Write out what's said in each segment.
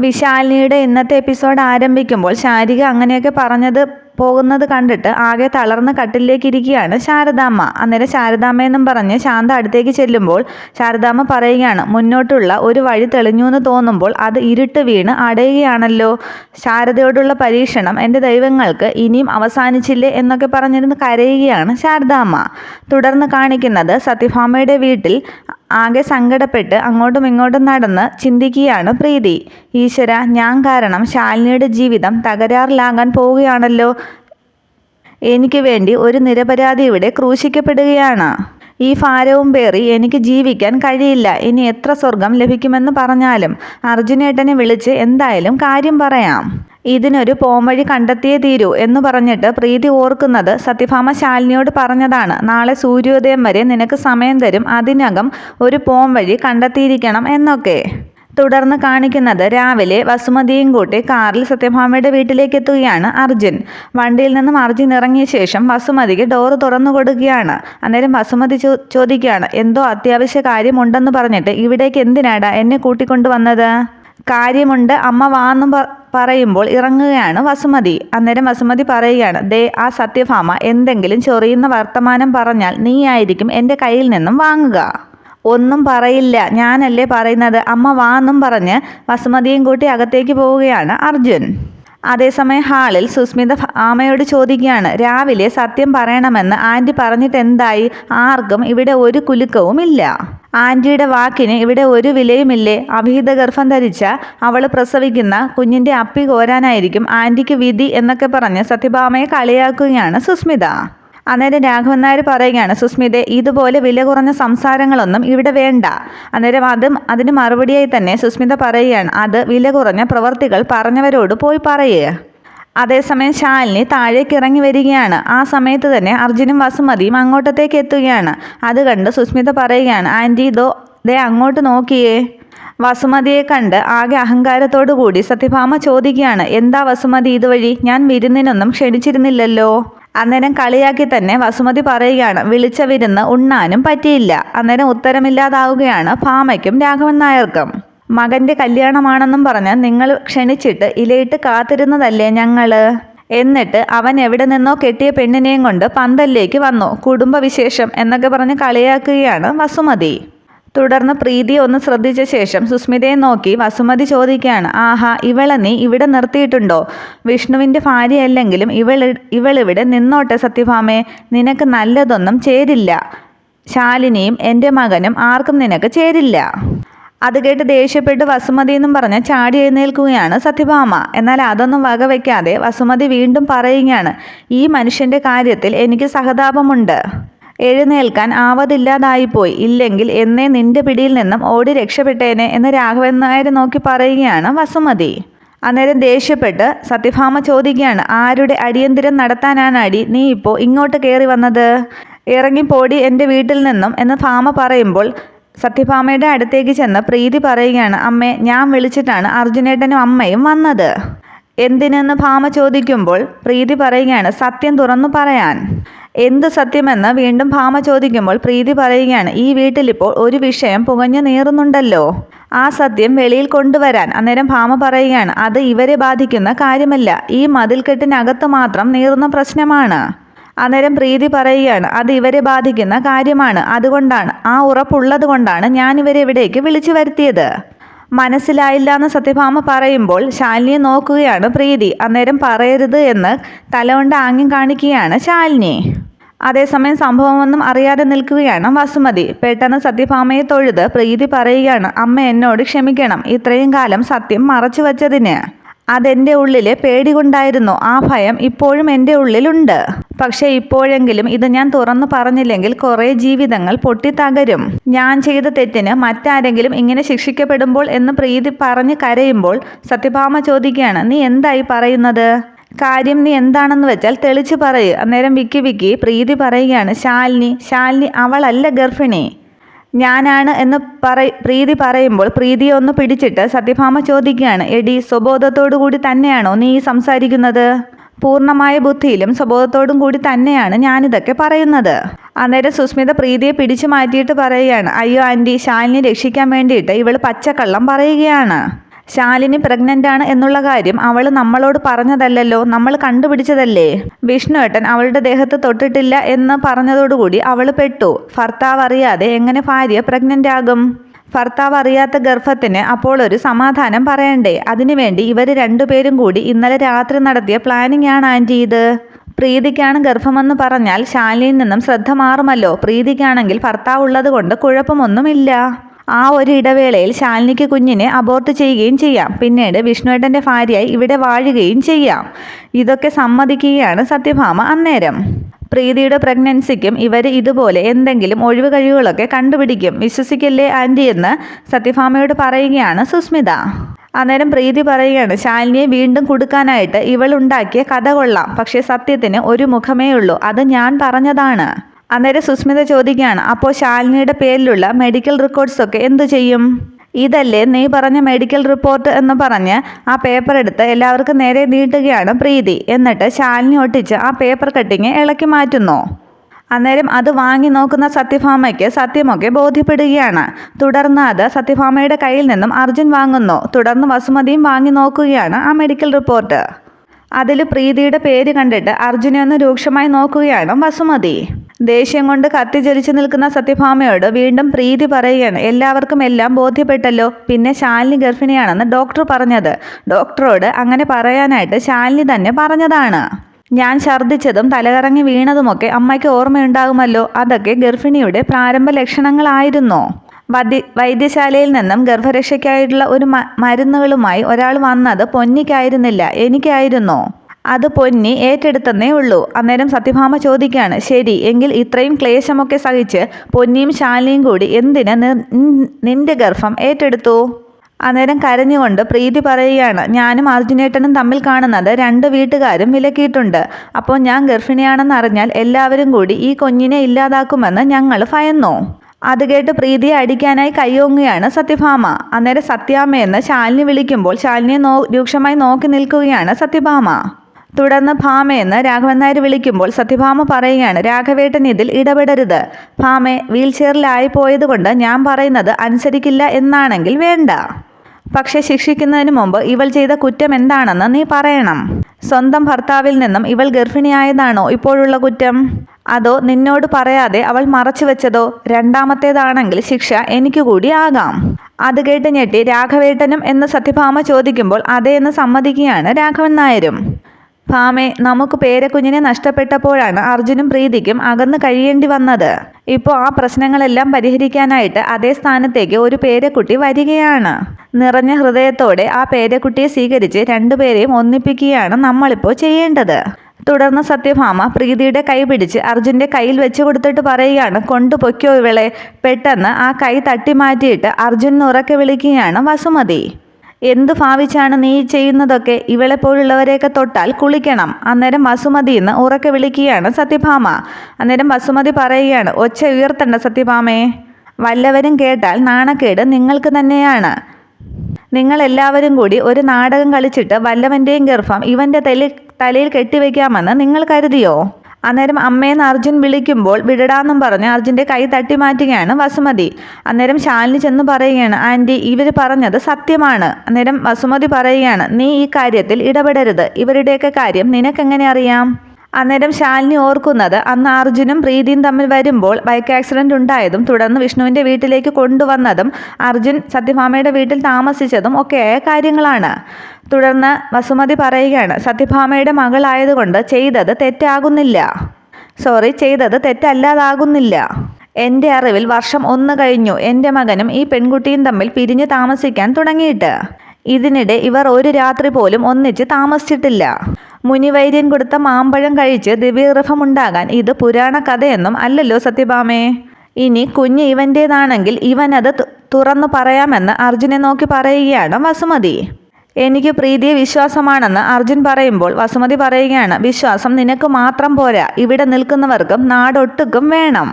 വിശാലിനിയുടെ ഇന്നത്തെ എപ്പിസോഡ് ആരംഭിക്കുമ്പോൾ ശാരിക അങ്ങനെയൊക്കെ പറഞ്ഞത് പോകുന്നത് കണ്ടിട്ട് ആകെ തളർന്ന് കട്ടിലേക്ക് ഇരിക്കുകയാണ് ശാരദാമ്മ. അന്നേരം ശാരദാമ്മയെന്നും പറഞ്ഞ് ശാന്ത അടുത്തേക്ക് ചെല്ലുമ്പോൾ ശാരദാമ്മ പറയുകയാണ് മുന്നോട്ടുള്ള ഒരു വഴി തെളിഞ്ഞു എന്ന് തോന്നുമ്പോൾ അത് ഇരുട്ട് വീണ് അടയുകയാണല്ലോ. ശാരദയോടുള്ള പരീക്ഷണം എന്റെ ദൈവങ്ങൾക്ക് ഇനിയും അവസാനിച്ചില്ലേ എന്നൊക്കെ പറഞ്ഞിരുന്ന് കരയുകയാണ് ശാരദാമ്മ. തുടർന്ന് കാണിക്കുന്നത് സത്യഭാമയുടെ വീട്ടിൽ ആകെ സങ്കടപ്പെട്ട് അങ്ങോട്ടും ഇങ്ങോട്ടും നടന്ന് ചിന്തിക്കുകയാണ് പ്രീതി. ഈശ്വര ഞാൻ കാരണം ശാലിനിയുടെ ജീവിതം തകരാറിലാകാൻ പോവുകയാണല്ലോ. എനിക്ക് വേണ്ടി ഒരു നിരപരാധി ഇവിടെ ക്രൂശിക്കപ്പെടുകയാണ്. ഈ ഭാരവും പേറി എനിക്ക് ജീവിക്കാൻ കഴിയില്ല. ഇനി എത്ര സ്വർഗം ലഭിക്കുമെന്ന് പറഞ്ഞാലും അർജുനേട്ടനെ വിളിച്ച് എന്തായാലും കാര്യം പറയാം. ഇതിനൊരു പോംവഴി കണ്ടെത്തിയേ തീരൂ എന്ന് പറഞ്ഞിട്ട് പ്രീതി ഓർക്കുന്നത് സത്യഭാമ ശാലിനിയോട് പറഞ്ഞതാണ് നാളെ സൂര്യോദയം വരെ നിനക്ക് സമയം തരും അതിനകം ഒരു പോംവഴി കണ്ടെത്തിയിരിക്കണം എന്നൊക്കെ. തുടർന്ന് കാണിക്കുന്നത് രാവിലെ വസുമതിയും കൂട്ടി കാറിൽ സത്യഭാമയുടെ വീട്ടിലേക്ക് എത്തുകയാണ് അർജുൻ. വണ്ടിയിൽ നിന്നും അർജുൻ ഇറങ്ങിയ ശേഷം വസുമതിക്ക് ഡോറ് തുറന്നു കൊടുക്കുകയാണ്. അന്നേരം വസുമതി ചോദിക്കുകയാണ് എന്തോ അത്യാവശ്യ കാര്യമുണ്ടെന്ന് പറഞ്ഞിട്ട് ഇവിടേക്ക് എന്തിനാടാ എന്നെ കൂട്ടിക്കൊണ്ടുവന്നത്? കാര്യമുണ്ട് അമ്മ വാന്നും പറയുമ്പോൾ ഇറങ്ങുകയാണ് വസുമതി. അന്നേരം വസുമതി പറയുകയാണ് ദേ ആ സത്യഭാമ എന്തെങ്കിലും ചൊറിയുന്ന വർത്തമാനം പറഞ്ഞാൽ നീയായിരിക്കും എന്റെ കയ്യിൽ നിന്നും വാങ്ങുക. ഒന്നും പറയില്ല. ഞാനല്ലേ പറയുന്നത്? അമ്മ വാന്നും പറഞ്ഞ് വസുമതിയും കൂട്ടി അകത്തേക്ക് പോവുകയാണ് അർജുൻ. അതേസമയം ഹാളിൽ സുസ്മിത ആമയോട് ചോദിക്കുകയാണ് രാവിലെ സത്യം പറയണമെന്ന് ആന്റി പറഞ്ഞിട്ട് എന്തായി ആർക്കും ഇവിടെ ഒരു കുലുക്കവും ഇല്ല ആന്റിയുടെ വാക്കിന് ഇവിടെ ഒരു വിലയുമില്ലേ? അവിഹിത ഗർഭം ധരിച്ച അവൾ പ്രസവിക്കുന്ന കുഞ്ഞിന്റെ അപ്പി കോരാനായിരിക്കും ആന്റിക്ക് വിധി എന്നൊക്കെ പറഞ്ഞ് സത്യഭാമയെ കളിയാക്കുകയാണ് സുസ്മിത. അന്നേരം രാഘവൻ നായർ പറയുകയാണ് സുസ്മിതെ ഇതുപോലെ വില കുറഞ്ഞ സംസാരങ്ങളൊന്നും ഇവിടെ വേണ്ട. അന്നേരം അതും അതിന് മറുപടിയായി തന്നെ സുസ്മിത പറയുകയാണ് അത് വില കുറഞ്ഞ പ്രവർത്തികൾ പറഞ്ഞവരോട് പോയി പറയുക അതേസമയം ശാലിനി താഴേക്ക് ഇറങ്ങി വരികയാണ്. ആ സമയത്ത് തന്നെ അർജുനും വസുമതിയും അങ്ങോട്ടത്തേക്ക് എത്തുകയാണ്. അത് കണ്ട് സുസ്മിത പറയുകയാണ് ആന്റി ഇതോ ദേ അങ്ങോട്ട് നോക്കിയേ. വസുമതിയെ കണ്ട് ആകെ അഹങ്കാരത്തോടു കൂടി സത്യഭാമ ചോദിക്കുകയാണ് എന്താ വസുമതി ഇതുവഴി? ഞാൻ വിരുന്നിനൊന്നും ക്ഷണിച്ചിരുന്നില്ലല്ലോ. അന്നേരം കളിയാക്കി തന്നെ വസുമതി പറയുകയാണ് വിളിച്ച വിരുന്ന് ഉണ്ണാനും പറ്റിയില്ല. അന്നേരം ഉത്തരമില്ലാതാവുകയാണ് ഭാമയ്ക്കും രാഘവൻ നായർക്കും. മകന്റെ കല്യാണമാണെന്നും പറഞ്ഞ് നിങ്ങൾ ക്ഷണിച്ചിട്ട് ഇലയിട്ട് കാത്തിരുന്നതല്ലേ ഞങ്ങൾ? എന്നിട്ട് അവൻ എവിടെ നിന്നോ കെട്ടിയ പെണ്ണിനെയും കൊണ്ട് പന്തലിലേക്ക് വന്നു. കുടുംബവിശേഷം എന്നൊക്കെ പറഞ്ഞ് കളിയാക്കുകയാണ് വസുമതി. തുടർന്ന് പ്രീതിയെ ഒന്ന് ശ്രദ്ധിച്ച ശേഷം സുസ്മിതയെ നോക്കി വസുമതി ചോദിക്കുകയാണ് ആഹാ ഇവളെ നീ ഇവിടെ നിർത്തിയിട്ടുണ്ടോ? വിഷ്ണുവിന്റെ ഭാര്യയല്ലെങ്കിലും ഇവൾ ഇവളിവിടെ നിന്നോട്ടെ സത്യഭാമേ? നിനക്ക് നല്ലതൊന്നും ചേരില്ല. ശാലിനിയും എന്റെ മകനും ആർക്കും നിനക്ക് ചേരില്ല. അത് കേട്ട് ദേഷ്യപ്പെട്ട് വസുമതി എന്നും പറഞ്ഞ് ചാടി എഴുന്നേൽക്കുകയാണ് സത്യഭാമ. എന്നാൽ അതൊന്നും വകവയ്ക്കാതെ വസുമതി വീണ്ടും പറയുകയാണ് ഈ മനുഷ്യന്റെ കാര്യത്തിൽ എനിക്ക് സഹതാപമുണ്ട്. എഴുന്നേൽക്കാൻ ആവതില്ലാതായിപ്പോയി. ഇല്ലെങ്കിൽ എന്നേ നിന്റെ പിടിയിൽ നിന്നും ഓടി രക്ഷപ്പെട്ടേനെ എന്ന് രാഘവൻ നായർ നോക്കി പറയുകയാണ് വസുമതി. അന്നേരം ദേഷ്യപ്പെട്ട് സത്യഭാമ ചോദിക്കുകയാണ് ആരുടെ അടിയന്തിരം നടത്താനാണ് അടി? നീ ഇപ്പോൾ ഇങ്ങോട്ട് കയറി വന്നത്? ഇറങ്ങിപ്പോടി എന്റെ വീട്ടിൽ നിന്നും എന്ന് ഭാമ പറയുമ്പോൾ സത്യഭാമയുടെ അടുത്തേക്ക് ചെന്ന് പ്രീതി പറയുകയാണ് അമ്മേ ഞാൻ വിളിച്ചിട്ടാണ് അർജുനേട്ടനും അമ്മയും വന്നത്. എന്തിനെന്ന് ഭാമ ചോദിക്കുമ്പോൾ പ്രീതി പറയുകയാണ് സത്യം തുറന്നു പറയാൻ. എന്ത് സത്യമെന്ന് വീണ്ടും ഭാമ ചോദിക്കുമ്പോൾ പ്രീതി പറയുകയാണ് ഈ വീട്ടിലിപ്പോൾ ഒരു വിഷയം പുകഞ്ഞു നീറുന്നുണ്ടല്ലോ. ആ സത്യം വെളിയിൽ കൊണ്ടുവരാൻ. അന്നേരം ഭാമ പറയുകയാണ് അത് ഇവരെ ബാധിക്കുന്ന കാര്യമല്ല. ഈ മതിൽക്കെട്ടിനകത്ത് മാത്രം നീറുന്ന പ്രശ്നമാണ്. അന്നേരം പ്രീതി പറയുകയാണ് അത് ഇവരെ ബാധിക്കുന്ന കാര്യമാണ്. അതുകൊണ്ടാണ് ആ ഉറപ്പുള്ളത് കൊണ്ടാണ് ഞാൻ ഇവരെ ഇവിടേക്ക് വിളിച്ചു വരുത്തിയത്. മനസ്സിലായില്ല എന്ന് സത്യഭാമ പറയുമ്പോൾ ശാലിനിയെ നോക്കുകയാണ് പ്രീതി. അന്നേരം പറയരുത് എന്ന് തലകൊണ്ട് ആംഗ്യം കാണിക്കുകയാണ് ശാലിനി. അതേസമയം സംഭവമൊന്നും അറിയാതെ നിൽക്കുകയാണ് വസുമതി. പെട്ടെന്ന് സത്യഭാമയെ തൊഴുത് പ്രീതി പറയുകയാണ് അമ്മ എന്നോട് ക്ഷമിക്കണം. ഇത്രയും കാലം സത്യം മറച്ചു വച്ചതിന്. അതെന്റെ ഉള്ളിൽ പേടി കൊണ്ടായിരുന്നു ആ ഭയം ഇപ്പോഴും എന്റെ ഉള്ളിലുണ്ട്. പക്ഷേ ഇപ്പോഴെങ്കിലും ഇത് ഞാൻ തുറന്നു പറഞ്ഞില്ലെങ്കിൽ കുറേ ജീവിതങ്ങൾ പൊട്ടിത്തകരും. ഞാൻ ചെയ്ത തെറ്റിന് മറ്റാരെങ്കിലും ഇങ്ങനെ ശിക്ഷിക്കപ്പെടുമ്പോൾ എന്ന് പ്രീതി പറഞ്ഞ് കരയുമ്പോൾ സത്യഭാമ ചോദിക്കുകയാണ് നീ എന്തായി പറയുന്നത്? കാര്യം നീ എന്താണെന്ന് വെച്ചാൽ തെളിച്ച് പറയൂ. അന്നേരം വിക്കി വിക്കി പ്രീതി പറയുകയാണ് ശാലിനി ശാലിനി അവളല്ല ഗർഭിണി. ഞാനാണ് എന്ന് പറ പ്രീതി പറയുമ്പോൾ പ്രീതിയെ ഒന്ന് പിടിച്ചിട്ട് സത്യഭാമ ചോദിക്കുകയാണ് എടി സ്വബോധത്തോടു കൂടി തന്നെയാണോ നീ സംസാരിക്കുന്നത്? പൂർണമായ ബുദ്ധിയിലും സ്വബോധത്തോടും കൂടി തന്നെയാണ് ഞാനിതൊക്കെ പറയുന്നത്. അന്നേരം സുസ്മിത പ്രീതിയെ പിടിച്ചു മാറ്റിയിട്ട് പറയുകയാണ് അയ്യോ ആന്റി ശാലിനി രക്ഷിക്കാൻ വേണ്ടിയിട്ട് ഇവൾ പച്ചക്കള്ളം പറയുകയാണ്. ശാലിനി പ്രഗ്നന്റ് ആണ് എന്നുള്ള കാര്യം അവൾ നമ്മളോട് പറഞ്ഞതല്ലല്ലോ നമ്മൾ കണ്ടുപിടിച്ചതല്ലേ? വിഷ്ണുവേട്ടൻ അവളുടെ ദേഹത്ത് തൊട്ടിട്ടില്ല എന്ന് പറഞ്ഞതോടുകൂടി അവൾ പെട്ടു. ഭർത്താവ് അറിയാതെ എങ്ങനെ ഭാര്യ പ്രഗ്നന്റ് ആകും? ഭർത്താവ് അറിയാത്ത ഗർഭത്തിന് അപ്പോൾ ഒരു സമാധാനം പറയണ്ടേ? അതിനുവേണ്ടി ഇവർ രണ്ടുപേരും കൂടി ഇന്നലെ രാത്രി നടത്തിയ പ്ലാനിംഗ് ആണ് ആന്റി ഇത്. പ്രീതിക്കാണ് ഗർഭമെന്ന് പറഞ്ഞാൽ ശാലിയിൽ നിന്നും ശ്രദ്ധ മാറുമല്ലോ. പ്രീതിക്കാണെങ്കിൽ ഭർത്താവ് ഉള്ളത് കൊണ്ട് കുഴപ്പമൊന്നുമില്ല. ആ ഒരു ഇടവേളയിൽ ശാലിനിക്ക് കുഞ്ഞിനെ അബോർട്ട് ചെയ്യുകയും ചെയ്യാം. പിന്നീട് വിഷ്ണുവേട്ടന്റെ ഭാര്യയായി ഇവിടെ വാഴുകയും ചെയ്യാം. ഇതൊക്കെ സമ്മതിക്കുകയാണ് സത്യഭാമ അന്നേരം. പ്രീതിയുടെ പ്രഗ്നൻസിക്കും ഇവർ ഇതുപോലെ എന്തെങ്കിലും ഒഴിവ് കഴിവുകളൊക്കെ കണ്ടുപിടിക്കും. വിശ്വസിക്കല്ലേ ആന്റി എന്ന് സത്യഭാമയോട് പറയുകയാണ് സുസ്മിത. അന്നേരം പ്രീതി പറയുകയാണ് ശാലിനിയെ വീണ്ടും കൊടുക്കാനായിട്ട് ഇവൾ ഉണ്ടാക്കിയ കഥ കൊള്ളാം. പക്ഷേ സത്യത്തിന് ഒരു മുഖമേ ഉള്ളൂ അത് ഞാൻ പറഞ്ഞതാണ്. അന്നേരം സുസ്മിത ചോദിക്കുകയാണ് അപ്പോൾ ശാലിനിയുടെ പേരിലുള്ള മെഡിക്കൽ റെക്കോർഡ്സൊക്കെ എന്തു ചെയ്യും? ഇതല്ലേ നീ പറഞ്ഞ മെഡിക്കൽ റിപ്പോർട്ട് എന്ന് പറഞ്ഞ് ആ പേപ്പർ എടുത്ത് എല്ലാവർക്കും നേരെ നീട്ടുകയാണ് പ്രീതി. എന്നിട്ട് ശാലിനി ഒട്ടിച്ച് ആ പേപ്പർ കട്ടിങ് ഇളക്കി മാറ്റുന്നു. അന്നേരം അത് വാങ്ങി നോക്കുന്ന സത്യഭാമയ്ക്ക് സത്യമൊക്കെ ബോധ്യപ്പെടുകയാണ്. തുടർന്ന് അത് സത്യഭാമയുടെ കയ്യിൽ നിന്നും അർജുൻ വാങ്ങുന്നു. തുടർന്ന് വസുമതിയും വാങ്ങി നോക്കുകയാണ് ആ മെഡിക്കൽ റിപ്പോർട്ട് അതിൽ പ്രീതിയുടെ പേര് കണ്ടിട്ട് അർജുനെ ഒന്ന് രൂക്ഷമായി നോക്കുകയാണ് വസുമതി. ദേഷ്യം കൊണ്ട് കത്തിജ്വലിച്ചു നിൽക്കുന്ന സത്യഭാമയോട് വീണ്ടും പ്രീതി പറയുകയാണ്. എല്ലാവർക്കും എല്ലാം ബോധ്യപ്പെട്ടല്ലോ. പിന്നെ ശാലിനി ഗർഭിണിയാണെന്ന് ഡോക്ടർ പറഞ്ഞത്. ഡോക്ടറോട് അങ്ങനെ പറയാനായിട്ട് ശാലിനി തന്നെ പറഞ്ഞതാണ്. ഞാൻ ഛർദ്ദിച്ചതും തലകറങ്ങി വീണതുമൊക്കെ അമ്മയ്ക്ക് ഓർമ്മയുണ്ടാകുമല്ലോ. അതൊക്കെ ഗർഭിണിയുടെ പ്രാരംഭ ലക്ഷണങ്ങളായിരുന്നു. വൈദ്യ വൈദ്യശാലയിൽ നിന്നും ഗർഭരക്ഷയ്ക്കായിട്ടുള്ള ഒരു മരുന്നുകളുമായി ഒരാൾ വന്നത് പൊന്നിക്കായിരുന്നില്ല. എനിക്കായിരുന്നു. അത് പൊന്നി ഏറ്റെടുത്തെന്നേ ഉള്ളൂ. അന്നേരം സത്യഭാമ ചോദിക്കുകയാണ് ശരി എങ്കിൽ ഇത്രയും ക്ലേശമൊക്കെ സഹിച്ച് പൊന്നിയും ശാലിനിയും കൂടി എന്തിന് നിന്റെ ഗർഭം ഏറ്റെടുത്തു? അന്നേരം കരഞ്ഞുകൊണ്ട് പ്രീതി പറയുകയാണ് ഞാനും അർജുനേട്ടനും തമ്മിൽ കാണുന്നത് രണ്ട് വീട്ടുകാരും വിലക്കിയിട്ടുണ്ട്. അപ്പോൾ ഞാൻ ഗർഭിണിയാണെന്ന് അറിഞ്ഞാൽ എല്ലാവരും കൂടി ഈ കുഞ്ഞിനെ ഇല്ലാതാക്കുമെന്ന് ഞങ്ങൾ ഭയന്നു. അത് കേട്ട് പ്രീതിയെ അടിക്കാനായി കയ്യോങ്ങുകയാണ് സത്യഭാമ. അന്നേരം സത്യാമ്മയെന്ന് ശാലിനി വിളിക്കുമ്പോൾ ശാലിനിയെ നോ രൂക്ഷമായി നോക്കി നിൽക്കുകയാണ് സത്യഭാമ. തുടർന്ന് ഭാമയെന്ന് രാഘവൻ നായർ വിളിക്കുമ്പോൾ സത്യഭാമ പറയുകയാണ് രാഘവേട്ടൻ ഇതിൽ ഇടപെടരുത്. ഭാമെ വീൽ ചെയറിലായി പോയതുകൊണ്ട് ഞാൻ പറയുന്നത് അനുസരിക്കില്ല എന്നാണെങ്കിൽ വേണ്ട. പക്ഷെ ശിക്ഷിക്കുന്നതിന് മുമ്പ് ഇവൾ ചെയ്ത കുറ്റം എന്താണെന്ന് നീ പറയണം. സ്വന്തം ഭർത്താവിൽ നിന്നും ഇവൾ ഗർഭിണിയായതാണോ ഇപ്പോഴുള്ള കുറ്റം? അതോ നിന്നോട് പറയാതെ അവൾ മറച്ചു വെച്ചതോ? രണ്ടാമത്തേതാണെങ്കിൽ ശിക്ഷ എനിക്ക് കൂടി ആകാം. അത് കേട്ട് ഞെട്ടി രാഘവേട്ടനും എന്ന് സത്യഭാമ ചോദിക്കുമ്പോൾ അതേ എന്ന് സമ്മതിക്കുകയാണ് രാഘവൻ നായരും. ഭാമെ നമുക്ക് പേരക്കുഞ്ഞിനെ നഷ്ടപ്പെട്ടപ്പോഴാണ് അർജുനും പ്രീതിക്കും അകന്ന് കഴിയേണ്ടി വന്നത്. ഇപ്പോൾ ആ പ്രശ്നങ്ങളെല്ലാം പരിഹരിക്കാനായിട്ട് അതേ സ്ഥാനത്തേക്ക് ഒരു പേരക്കുട്ടി വരികയാണ്. നിറഞ്ഞ ഹൃദയത്തോടെ ആ പേരക്കുട്ടിയെ സ്വീകരിച്ച് രണ്ടുപേരെയും ഒന്നിപ്പിക്കുകയാണ് നമ്മളിപ്പോൾ ചെയ്യേണ്ടത്. തുടർന്ന് സത്യഭാമ പ്രീതിയുടെ കൈ പിടിച്ച് അർജുന്റെ കയ്യിൽ വെച്ച് കൊടുത്തിട്ട് പറയുകയാണ് കൊണ്ടുപൊയ്ക്കോ ഇവളെ. പെട്ടെന്ന് ആ കൈ തട്ടി മാറ്റിയിട്ട് അർജുൻ ഉറക്കെ വിളിക്കുകയാണ് വസുമതി. എന്ത് ഭാവിച്ചാണ് നീ ചെയ്യുന്നതൊക്കെ ഇവളെ പോലുള്ളവരെയൊക്കെ തൊട്ടാൽ കുളിക്കണം. അന്നേരം വസുമതി എന്ന് ഉറക്കെ വിളിക്കുകയാണ് സത്യഭാമ. അന്നേരം വസുമതി പറയുകയാണ് ഒച്ച ഉയർത്തണ്ട സത്യഭാമയെ വല്ലവരും കേട്ടാൽ നാണക്കേട് നിങ്ങൾക്ക് തന്നെയാണ്. നിങ്ങൾ എല്ലാവരും കൂടി ഒരു നാടകം കളിച്ചിട്ട് വല്ലവന്റെയും ഗർഭം ഇവന്റെ തലയിൽ തലയിൽ കെട്ടിവെക്കാമെന്ന് നിങ്ങൾ കരുതിയോ? അന്നേരം അമ്മയെന്ന് അർജുൻ വിളിക്കുമ്പോൾ വിടടാന്നും പറഞ്ഞ് അർജുന്റെ കൈ തട്ടി മാറ്റുകയാണ് വസുമതി. അന്നേരം ശാലിനി ചെന്ന് പറയുകയാണ് ആന്റി ഇവർ പറഞ്ഞത് സത്യമാണ്. അന്നേരം വസുമതി പറയുകയാണ് നീ ഈ കാര്യത്തിൽ ഇടപെടരുത്. ഇവരുടെയൊക്കെ കാര്യം നിനക്കെങ്ങനെ അറിയാം? അന്നേരം ശാലിനി ഓർക്കുന്നത് അന്ന് അർജുനും പ്രീതിയും തമ്മിൽ വരുമ്പോൾ ബൈക്ക് ആക്സിഡന്റ് ഉണ്ടായതും തുടർന്ന് വിഷ്ണുവിന്റെ വീട്ടിലേക്ക് കൊണ്ടുവന്നതും അർജുൻ സത്യഭാമയുടെ വീട്ടിൽ താമസിച്ചതും ഒക്കെയായ കാര്യങ്ങളാണ്. തുടർന്ന് വസുമതി പറയുകയാണ് സത്യഭാമയുടെ മകളായതുകൊണ്ട് ചെയ്തത് തെറ്റാകുന്നില്ല. സോറി ചെയ്തത് തെറ്റല്ലാതാകുന്നില്ല. എന്റെ അറിവിൽ വർഷം ഒന്ന് കഴിഞ്ഞു എന്റെ മകനും ഈ പെൺകുട്ടിയും തമ്മിൽ പിരിഞ്ഞു താമസിക്കാൻ തുടങ്ങിയിട്ട്. ഇതിനിടെ ഇവർ ഒരു രാത്രി പോലും ഒന്നിച്ച് താമസിച്ചിട്ടില്ല. മുനിവൈര്യൻ കൊടുത്ത മാമ്പഴം കഴിച്ച് ദിവ്യഗൃഹമുണ്ടാകാൻ ഇത് പുരാണ കഥയെന്നും അല്ലല്ലോ സത്യഭാമേ. ഇനി കുഞ്ഞ് ഇവന്റേതാണെങ്കിൽ ഇവനത് തുറന്നു പറയാമെന്ന് അർജുനെ നോക്കി പറയുകയാണ് വസുമതി. എനിക്ക് പ്രീതിയെ വിശ്വാസമാണെന്ന് അർജുൻ പറയുമ്പോൾ വസുമതി പറയുകയാണ് വിശ്വാസം നിനക്ക് മാത്രം പോരാ ഇവിടെ നിൽക്കുന്നവർക്കും നാടൊട്ടുക്കും വേണം.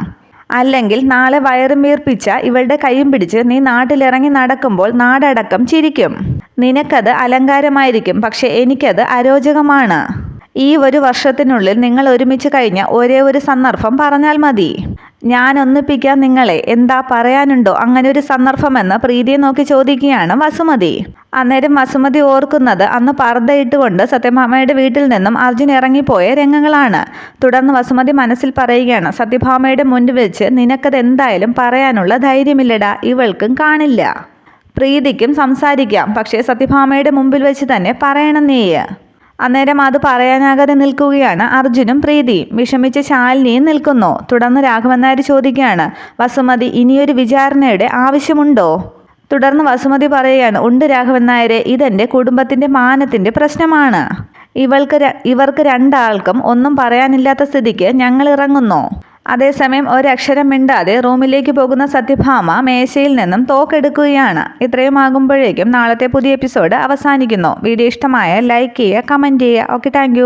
അല്ലെങ്കിൽ നാളെ വയറും വീർപ്പിച്ച ഇവളുടെ കൈയും പിടിച്ച് നീ നാട്ടിലിറങ്ങി നടക്കുമ്പോൾ നാടടക്കം ചിരിക്കും. നിനക്കത് അലങ്കാരമായിരിക്കും പക്ഷെ എനിക്കത് അരോചകമാണ്. ഈ ഒരു വർഷത്തിനുള്ളിൽ നിങ്ങൾ ഒരുമിച്ച് കഴിഞ്ഞ ഒരേ ഒരു സന്ദർഭം പറഞ്ഞാൽ മതി. ഞാൻ ഒന്നിപ്പിക്കാൻ നിങ്ങളെ. എന്താ പറയാനുണ്ടോ? അങ്ങനെ ഒരു സന്ദർഭമെന്ന് പ്രീതിയെ നോക്കി ചോദിക്കുകയാണ് വസുമതി. അന്നേരം വസുമതി ഓർക്കുന്നത് അന്ന് പർദ്ദയിട്ടുകൊണ്ട് സത്യഭാമയുടെ വീട്ടിൽ നിന്നും അർജുൻ ഇറങ്ങിപ്പോയ രംഗങ്ങളാണ്. തുടർന്ന് വസുമതി മനസ്സിൽ പറയുകയാണ് സത്യഭാമയുടെ മുന്നിൽ വെച്ച് നിനക്കത് എന്തായാലും പറയാനുള്ള ധൈര്യമില്ലടാ. ഇവൾക്കും കാണില്ല. പ്രീതിക്കും സംസാരിക്കാം പക്ഷേ സത്യഭാമയുടെ മുമ്പിൽ വെച്ച് തന്നെ പറയണം നീ അന്നേരം അത് പറയാനാകാതെ നിൽക്കുകയാണ് അർജുനും പ്രീതിയും. വിഷമിച്ച ശാലിനിയും നിൽക്കുന്നു. തുടർന്ന് രാഘവൻ നായർ ചോദിക്കുകയാണ് വസുമതി ഇനിയൊരു വിചാരണയുടെ ആവശ്യമുണ്ടോ? തുടർന്ന് വസുമതി പറയുകയാണ് ഉണ്ട് രാഘവൻ നായരെ ഇതെന്റെ കുടുംബത്തിന്റെ മാനത്തിന്റെ പ്രശ്നമാണ്. ഇവൾക്ക് ഇവർക്ക് രണ്ടാൾക്കും ഒന്നും പറയാനില്ലാത്ത സ്ഥിതിക്ക് ഞങ്ങൾ ഇറങ്ങുന്നു. അതേസമയം ഒരക്ഷരം മിണ്ടാതെ റൂമിലേക്ക് പോകുന്ന സത്യഭാമ മേശയിൽ നിന്നും തോക്കെടുക്കുകയാണ്. ഇത്രയും ആകുമ്പോഴേക്കും നാളത്തെ പുതിയ എപ്പിസോഡ് അവസാനിക്കുന്നു. വീഡിയോ ഇഷ്ടമായ ലൈക്ക് ചെയ്യുക കമന്റ് ചെയ്യുക. Okay thank